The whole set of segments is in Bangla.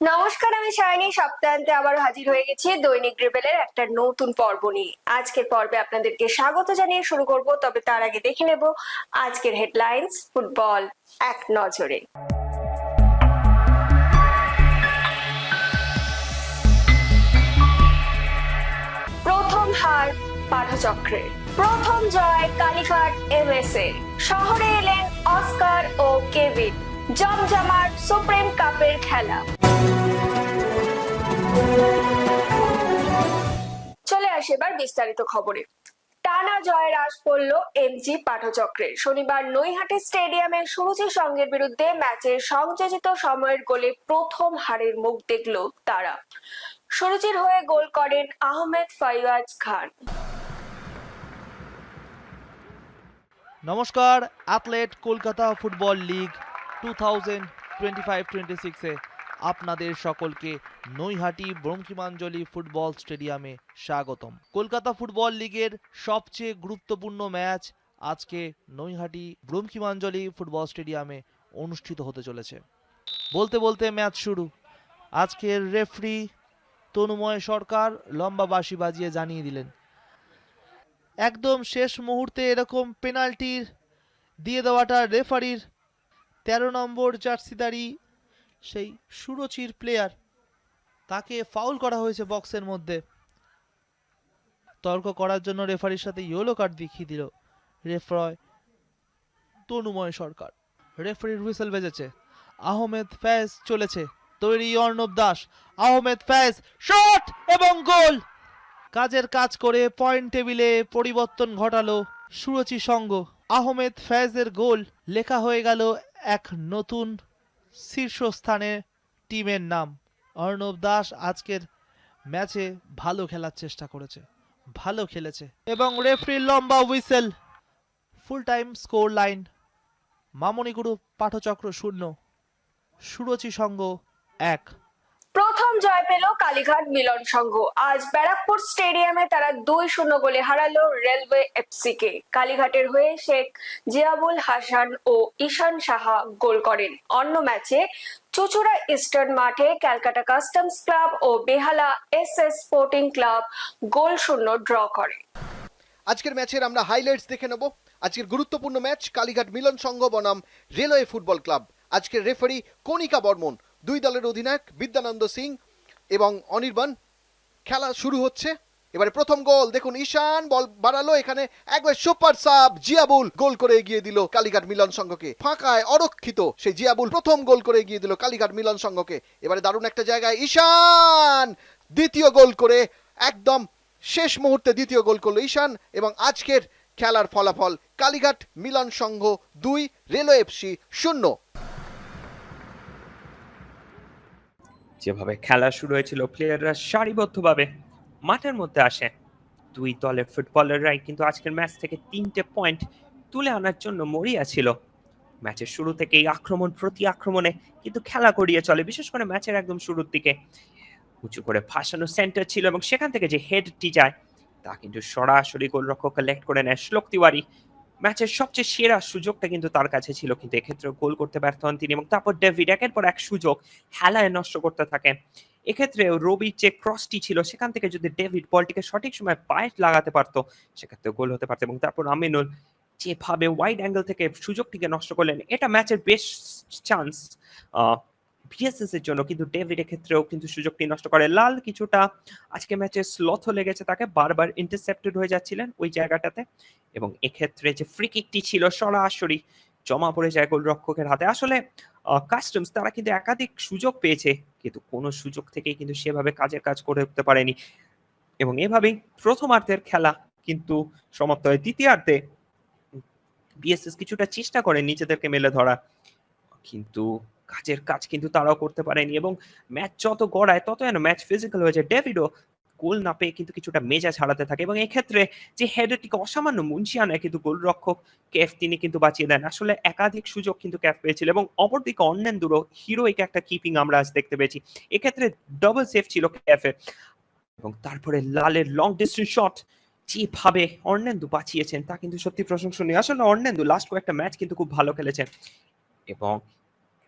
নমস্কার, আমি সায়নী সপ্তাহান্তে আবার হাজির হয়ে গেছি দৈনিক রেবেলের একটা নতুন পর্ব নিয়ে। আজকের পর্বে আপনাদেরকে স্বাগত জানিয়ে শুরু করব, তবে তার আগে দেখে নেব আজকের হেডলাইন্স, ফুটবল এক নজরে। প্রথম হার পাঠচক্রের। প্রথম জয় কালীঘাট এর শহরে এলেন অস্কার ও কেভিন। জমজমাট সুপ্রিম কাপের খেলা। চলে আসে এবার বিস্তারিত খবরে। টানা জয়ের আশ পড়ল এমজি পাঠচক্রের শনিবার নৈহাটি স্টেডিয়ামে সুরুচি সঙ্গের বিরুদ্ধে ম্যাচের সংযোজিত সময়ের গোলে প্রথম হারের মুখ দেখল তারা। সুরুচির হয়ে গোল করেন আহমেদ ফাইয়াজ খান। নমস্কার, athlete Kolkata football league two thousand twenty five, twenty সিক্সে আপনাদের সকলকে নৈহাটি ব্রহ্মকিমাঞ্জলি ফুটবল স্টেডিয়ামে স্বাগতম। কলকাতা ফুটবল লিগের সবচেয়ে গুরুত্বপূর্ণ ম্যাচ আজকে নৈহাটি ব্রহ্মকিমাঞ্জলি ফুটবল স্টেডিয়ামে অনুষ্ঠিত হতে চলেছে। বলতে বলতে ম্যাচ শুরু। আজকের রেফরি তনুময় সরকার লম্বা বাঁশি বাজিয়ে জানিয়ে দিলেন, একদম শেষ মুহূর্তে এরকম পেনাল্টির দিয়ে দেওয়াটা রেফারির তেরো নম্বর জার্সিদারি সেই সুরচির প্লেয়ার তাকে ফাউল করা হয়েছে বক্সের মধ্যে। তর্ক করার জন্য রেফারির সাথে ইয়েলো কার্ড দেখিয়ে দিল রেফরয় তনুময় সরকার। রেফারির হুইসেল বেজেছে। আহমেদ ফ্যাজ চলেছে। তৈরি অর্ণব দাস। আহমেদ ফ্যাজ শট এবং গোল। কাজের কাজ করে পয়েন্ট টেবিলে পরিবর্তন ঘটালো সুরচি সঙ্গ আহমেদ ফ্যাজের গোল লেখা হয়ে গেল এক নতুন শীর্ষস্থানে টিমের নাম। অর্ণব দাস আজকের ম্যাচে ভালো খেলার চেষ্টা করেছে, ভালো খেলেছে। এবং রেফরির লম্বা whistle full time score line Mamoni মামনিগুরু পাঠচক্র শূন্য, সুরচি সঙ্গ এক। প্রথম জয় পেল কালীঘাট মিলন সংঘ। আজ ব্যারাকপুর স্টেডিয়ামে তারা দুই শূন্য গোলে হারালো রেলওয়ে এফসি কে কালীঘাটের হয়ে শেখ জিয়াবুল হাসান ও ঈশান সাহা গোল করেন। অন্য ম্যাচে চুচুড়া ইস্টার্ন মাঠে ক্যালকাটা কাস্টমস ক্লাব ও Behala S S sporting club goal শূন্য ড্র করে। আজকের ম্যাচের আমরা হাইলাইটস দেখে নেব। আজকের গুরুত্বপূর্ণ ম্যাচ কালীঘাট মিলন সংঘ বনাম রেলওয়ে ফুটবল ক্লাব। আজকের রেফারি কণিকা বর্মন। দুই দলের অধিনায়ক বিদ্যানন্দ সিং এবং অনির্বাণ। খেলা শুরু হচ্ছে। এবারে প্রথম গোল। দেখুন, ঈশান বল বাড়ালো। এখানে একবার সুপার সাব জিয়াবুল গোল করে এগিয়ে দিল কালীঘাট মিলন সংঘকে। ফাঁকায় অরক্ষিত সেই জিয়াবুল প্রথম গোল করে এগিয়ে দিল কালীঘাট মিলন সংঘকে। এবারে দারুণ একটা জায়গায় ঈশান দ্বিতীয় গোল করে একদম শেষ মুহূর্তে দ্বিতীয় গোল করল ঈশান এবং আজকের খেলার ফলাফল কালীঘাট মিলন সংঘ দুই রেলওয়ে এফসি শূন্য। যেভাবে খেলা শুরু হয়েছিল প্লেয়াররা সারিবদ্ধভাবে মাঠের মধ্যে আসে। দুই দলের ফুটবলাররাই কিন্তু আজকের ম্যাচ থেকে তিনটে পয়েন্ট তুলে আনার জন্য মরিয়া ছিল। ম্যাচের শুরু থেকেই আক্রমণ প্রতি আক্রমণে কিন্তু খেলা করিয়ে চলে, বিশেষ করে ম্যাচের একদম শুরুর দিকে। উঁচু করে ফাঁসানো সেন্টার ছিল এবং সেখান থেকে যে হেডটি যায়, তা কিন্তু সরাসরি গোলরক্ষক কালেক্ট করে নেয় শ্লোক তিওয়ারি। ম্যাচের সবচেয়ে সেরা সুযোগটা কিন্তু তার কাছে ছিল। কিন্তু এক্ষেত্রে গোল করতে ব্যর্থ হন তিনি এবং তারপর ডেভিড একের পর এক সুযোগ হেলায় নষ্ট করতে থাকেন। এক্ষেত্রে রবির যে ক্রসটি ছিল, সেখান থেকে যদি ডেভিড বলটিকে সঠিক সময় পায়ে লাগাতে পারতো সেক্ষেত্রে গোল হতে পারতো এবং তারপর আমিনুল যেভাবে ওয়াইড অ্যাঙ্গেল থেকে সুযোগটিকে নষ্ট করলেন, এটা ম্যাচের বেশ চান্স ভিএসএস এর জন্য কিন্তু ডেভিডের ক্ষেত্রেও কিন্তু সুযোগটি নষ্ট করে। লাল কিছুটা আজকে ম্যাচে স্লথ লেগেছে তাকে, বারবার ইন্টারসেপ্টেড হয়ে যাচ্ছিলেন ওই জায়গাটাতে। এবং এক্ষেত্রে যে ফ্রি কিকটি ছিল সরাসরি জমা পড়ে যায় গোলরক্ষকের হাতে। আসলে কাস্টমস তারা কিন্তু একাধিক সুযোগ পেয়েছে, কিন্তু কোনো সুযোগ থেকেই কিন্তু সেভাবে কাজের কাজ করে উঠতে পারেনি। এবং এভাবেই প্রথমার্ধের খেলা কিন্তু সমাপ্ত হয়। দ্বিতীয়ার্ধে বিএসএস কিছুটা চেষ্টা করে নিজেদেরকে মেলে ধরা। কিন্তু কাজের কাজ কিন্তু তারাও করতে পারেনি এবং ম্যাচ যত গড়ায় তত যেন ম্যাচ ফিজিক্যাল হয়েছে ডেভিডও গোল না পেয়ে কিন্তু কিছুটা মেজা ছাড়াতে থাকে এবং এক্ষেত্রে যে হেডেরটিকে অসামান্য মুন্সিয়ানা কিন্তু গোলরক্ষক ক্যাফ তিনি কিন্তু বাঁচিয়ে দেন। আসলে একাধিক সুযোগ কিন্তু ক্যাফ পেয়েছিল এবং অপরদিকে অন্যান্যরও হিরোইক একটা কিপিং আমরা আজ দেখতে পেয়েছি। এক্ষেত্রে ডবল সেফ ছিল ক্যাফে এবং তারপরে লালের লং ডিস্টেন্স শট যেভাবে অর্ণেন্দু বাঁচিয়েছেন তা কিন্তু সত্যি প্রশংসনীয়। আসলে অর্ণেন্দু লাস্ট কয়েকটা ম্যাচ কিন্তু খুব ভালো খেলেছেন। এবং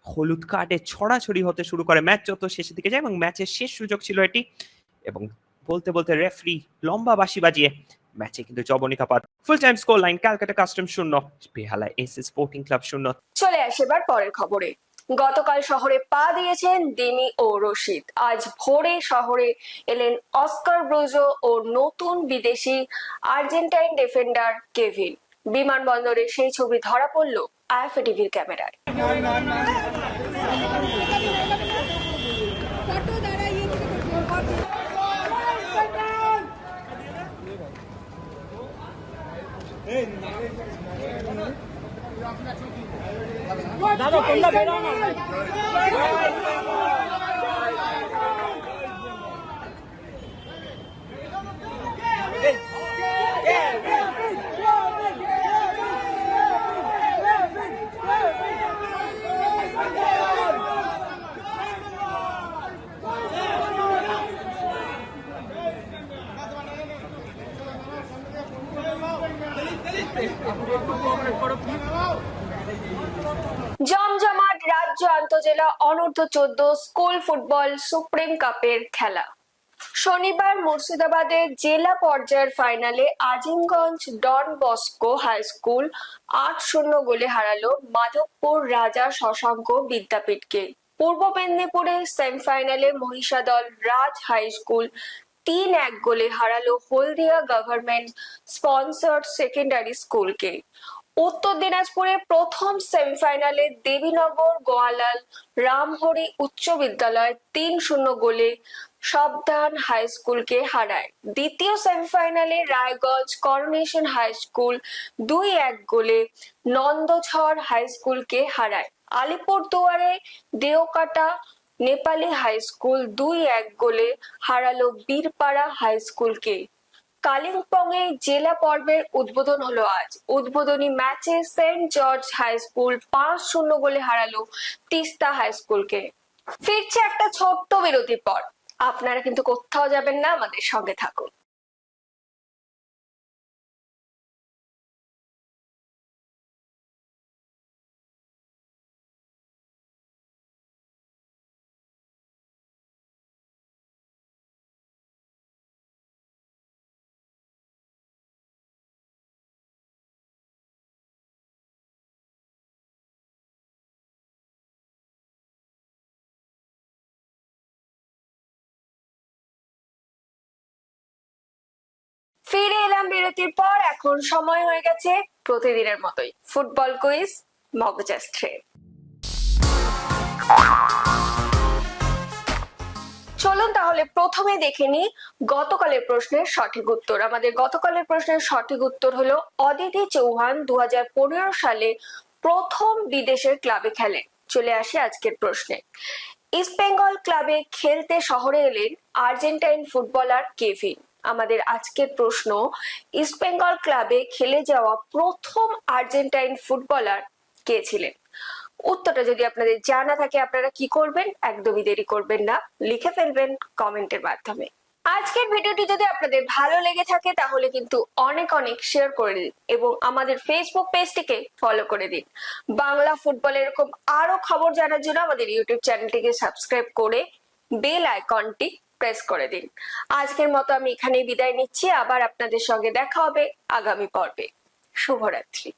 হলুদ কার্ডে ছড়াছড়ি হতে শুরু করে ম্যাচ যত শেষের দিকে যায় এবং ম্যাচের শেষ সুযোগ ছিল এটি। এবং বলতে বলতে রেফারি লম্বা বাসি বাজিয়ে ম্যাচে কিন্তু জবনিকা পাত। Full time score line Calcutta custom শূন্য, বেহালা এস স্পোর্টিং ক্লাব শূন্য। চলে আসে এবার পরের খবরে। গতকাল শহরে পা দিয়েছেন দিমি ও রশিদ। আজ ভোরে শহরে এলেন অস্কার ব্রুজো ও নতুন বিদেশি আর্জেন্টাইন ডিফেন্ডার কেভিন। বিমানবন্দরে সেই ছবি ধরা পড়ল আইএফএ টিভির ক্যামেরায়। দাদা বেরো না। জমজমাট রাজ্য আন্তজেলা অনূর্ধ্ব চোদ্দ স্কুল ফুটবল সুপ্রিম কাপের খেলা। শনিবার মুর্শিদাবাদের জেলা পর্যায়ের ফাইনালে Azimganj Don Bosco high school আট শূন্য গোলে হারালো মাধবপুর রাজা শশাঙ্ক বিদ্যাপীঠকে। পূর্ব মেদিনীপুরে সেমিফাইনালে মহিষাদল রাজ হাই স্কুল তিন এক গোলে হারালো হলদিয়া গভর্নমেন্ট স্পন্সর্ড সেকেন্ডারি স্কুলকে উত্তর দিনাজপুরে প্রথম সেমিফাইনালে দেবীনগর, গোয়ালাল, রামহরি উচ্চ বিদ্যালয় তিন শূন্য গোলে সাবধান হাই স্কুলকে হারায়। দ্বিতীয় সেমিফাইনালে রায়গঞ্জ করোনেশন হাই স্কুল দুই এক গোলে নন্দঝড় হাই স্কুলকে হারায়। আলিপুরদুয়ারে দেওকাটা নেপালি হাই স্কুল দুই এক গোলে হারালো বীরপাড়া হাই স্কুলকে। কালিম্পং এ জেলা পর্বের উদ্বোধন হলো আজ। উদ্বোধনী ম্যাচে সেন্ট জর্জ হাই স্কুল পাঁচ শূন্য গোলে হারালো তিস্তা হাই স্কুলকে। ফিরছে একটা ছোট্ট বিরতির পর। আপনারা কিন্তু কোথাও যাবেন না, আমাদের সঙ্গে থাকুন। ফিরে এলাম বিরতির পর, এখন সময় হয়ে গেছে প্রতিদিনের মতোই। ফুটবল কুইজ মগজাস্ত্রে চলুন তাহলে প্রথমে দেখে নিই গতকালের প্রশ্নের সঠিক উত্তর। আমাদের গতকালের প্রশ্নের সঠিক উত্তর হলো অদিতি চৌহান দু হাজার পনেরো সালে প্রথম বিদেশের ক্লাবে খেলেন চলে আসি আজকের প্রশ্নে। ইস্ট বেঙ্গল ক্লাবে খেলতে শহরে এলেন আর্জেন্টাইন ফুটবলার কেভিন। আমাদের আজকের প্রশ্ন ইস্ট বেঙ্গল ক্লাবে খেলে যাওয়া প্রথম আর্জেন্টাইন ফুটবলার কে ছিলেন? উত্তরটা যদি আপনাদের জানা থাকে, আপনারা কি করবেন? একদমই দেরি করবেন না, লিখে ফেলবেন কমেন্টের মাধ্যমে। আজকের ভিডিওটি যদি আপনাদের ভালো লেগে থাকে, তাহলে কিন্তু অনেক অনেক শেয়ার করে দিন এবং আমাদের ফেসবুক পেজটিকে ফলো করে দিন। বাংলা ফুটবল এরকম আরও খবর জানার জন্য আমাদের ইউটিউব চ্যানেলটিকে সাবস্ক্রাইব করে বেল আইকনটি প্রেস করে দিন। আজকের মতো আমি এখানেই বিদায় নিচ্ছি। আবার আপনাদের সঙ্গে দেখা হবে আগামী পর্বে। শুভরাত্রি।